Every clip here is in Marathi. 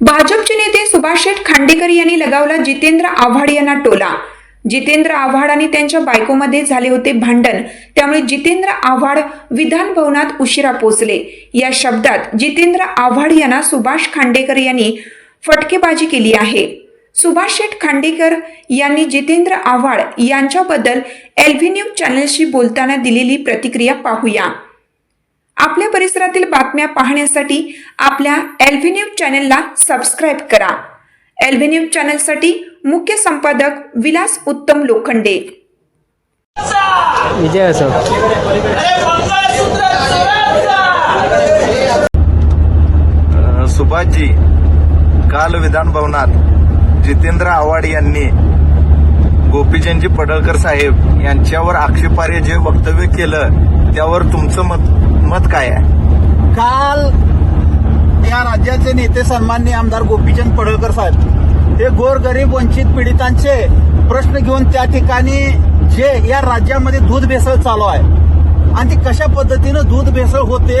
भाजपचे नेते सुभाष शेठ खांडेकर यांनी लगावला जितेंद्र आव्हाड यांना टोला. जितेंद्र आव्हाड आणि त्यांच्या बायकोमध्ये झाले होते भांडण. त्यामुळे जितेंद्र आव्हाड विधान भवनात उशिरा पोचले या शब्दात जितेंद्र आव्हाड यांना सुभाष खांडेकर यांनी फटकेबाजी केली आहे. सुभाष शेठ खांडेकर यांनी जितेंद्र आव्हाड यांच्याबद्दल एल्व्हिन्यू न्यूज चॅनलशी बोलताना दिलेली प्रतिक्रिया पाहूया. आपल्या परिसरातील बातम्या पाहण्यासाठी आपल्या एलव्ही न्यूज चॅनलला सबस्क्राईब करा. एलव्ही न्यूज चॅनलसाठी मुख्य संपादक विलास उत्तम लोखंडे. विजय असो. सुभाषजी काल विधान भवनात जितेंद्र आव्हाड यांनी गोपीचंदजी पडळकर साहेब यांच्यावर आक्षेपार्ह जे वक्तव्य केलं त्यावर तुमचं मत मत काय आहे? काल या राज्याचे नेते सन्माननीय आमदार गोपीचंद पडळकर साहेब हे गोरगरीब वंचित पीडितांचे प्रश्न घेऊन त्या ठिकाणी जे या राज्यामध्ये दूध भेसळ चालू आहे आणि ती कशा पद्धतीनं दूध भेसळ होते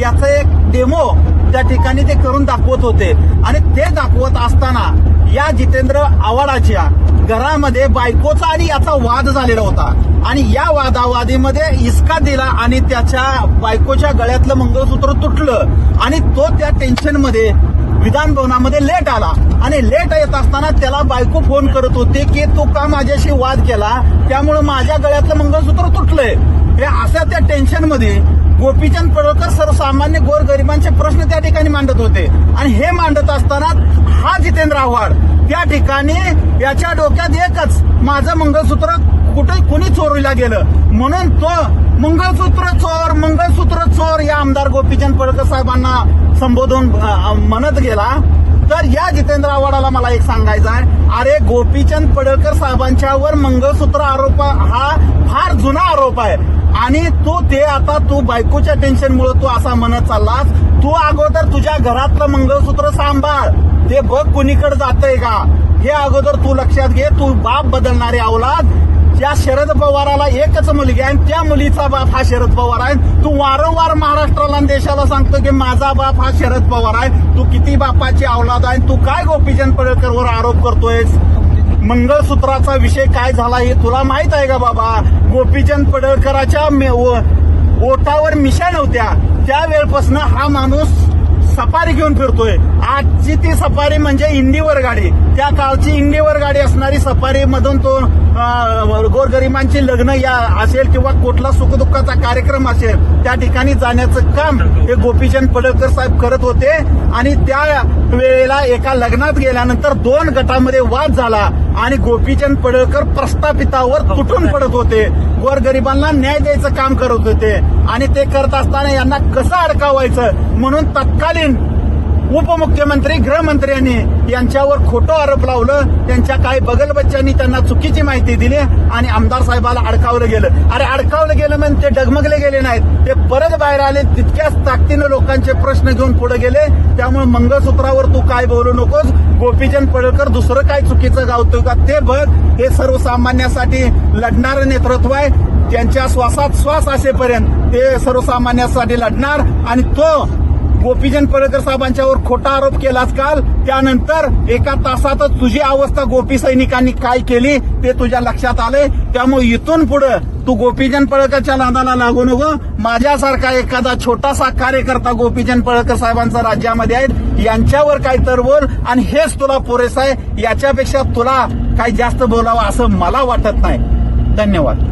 याचं एक डेमो त्या ठिकाणी ते करून दाखवत होते. आणि ते दाखवत असताना या जितेंद्र आव्हाडाच्या घरामध्ये बायकोचा आणि याचा वाद झालेला होता. आणि या वादावादीमध्ये इसका दिला आणि त्याच्या बायकोच्या गळ्यातलं मंगळसूत्र तुटलं. आणि तो त्या टेन्शनमध्ये विधान भवनामध्ये लेट आला. आणि लेट येत असताना त्याला बायको फोन करत होते की तू का माझ्याशी वाद केला? त्यामुळे माझ्या गळ्यातलं मंगळसूत्र तुटलंय. हे अशा त्या टेन्शनमध्ये गोपीचंद पडळकर सर्वसामान्य गोरगरिबांचे प्रश्न त्या ठिकाणी मांडत होते. आणि हे मांडत असताना हा जितेंद्र आव्हाड त्या ठिकाणी याच्या डोक्यात एकच माझं मंगळसूत्र कुठे कुणी चोरीला गेलं? म्हणून तो मंगळसूत्र चोर मंगळसूत्र चोर या आमदार गोपीचंद पडकर साहेबांना संबोधून म्हणत गेला. तर या जितेंद्र आव्हाडाला मला एक सांगायचं आहे. अरे गोपीचंद पडळकर साहेबांच्यावर मंगळसूत्र आरोप हा फार जुना आरोप आहे. आणि तू ते आता तू बायकोच्या टेन्शनमुळे तू असा म्हणत चाललास. तू अगोदर तुझ्या घरातलं मंगळसूत्र सांभाळ. ते बघ कुणीकडे जातंय का? हे अगोदर तू लक्षात घे तू बाप बदलणारे अवलाद त्या शरद पवाराला एकच मुलगी आहे आणि त्या मुलीचा बाप हा शरद पवार आहे. तू वारंवार महाराष्ट्राला आणि देशाला सांगतो की माझा बाप हा शरद पवार आहे. तू किती बापाची अवलाद आहे तू काय गोपीचंद पडळकरवर आरोप करतोयस? मंगळसूत्राचा विषय काय झाला हे तुला माहीत आहे का बाबा? गोपीचंद पडळकराच्या ओटावर मिशा नव्हत्या. त्यावेळपासून हा माणूस सफारी घेऊन फिरतोय. आजची ती सफारी म्हणजे इंडीवर गाडी. त्या काळची इंडीवर गाडी असणारी सफारी मधून तो गोरगरिबांची लग्न या असेल किंवा कुठला सुखदुःखाचा कार्यक्रम असेल त्या ठिकाणी जाण्याचं काम हे गोपीचंद पडळकर साहेब करत होते. आणि त्या वेळेला एका लग्नात गेल्यानंतर दोन गटामध्ये वाद झाला. आणि गोपीचंद पडळकर प्रस्थापितावर तुटून पडत होते. गोरगरिबांना न्याय द्यायचं काम करत होते. आणि ते करत असताना यांना कसं अडकावायचं? म्हणून तत्कालीन उपमुख्यमंत्री गृहमंत्र्यांनी यांच्यावर खोटं आरोप लावलं. त्यांच्या काही बगल बच्च्यांनी त्यांना चुकीची माहिती दिली आणि आमदार साहेबाला अडकावलं गेलं. अरे अडकावलं गेलं म्हणजे ते डगमगले गेले नाहीत. ते परत बाहेर आले तितक्याच ताकदीनं लोकांचे प्रश्न घेऊन पुढे गेले. त्यामुळे मंगळसूत्रावर तू काय बोलू नकोस. गोपीचंद पडळकर दुसरं काय चुकीचं गावतो का ते बघ. हे सर्वसामान्यासाठी लढणारं नेतृत्व आहे. त्यांच्या श्वासात श्वास असेपर्यंत ते सर्वसामान्यांसाठी लढणार आणि तो गोपीचंद पडळकर साहेबांच्यावर खोटा आरोप केलाच काल? त्यानंतर एका तासातच तुझी अवस्था गोपी सैनिकांनी काय केली ते तुझ्या लक्षात आले. त्यामुळे इथून पुढे तू गोपीचंद पळकरच्या नादाला लागू नको. माझ्यासारखा एखादा छोटासा कार्यकर्ता गोपीचंद पळकर साहेबांचा राज्यामध्ये आहेत. यांच्यावर काय तर बोल आणि हेच तुला पुरेसं आहे. याच्यापेक्षा तुला काही जास्त बोलावं असं मला वाटत नाही. धन्यवाद.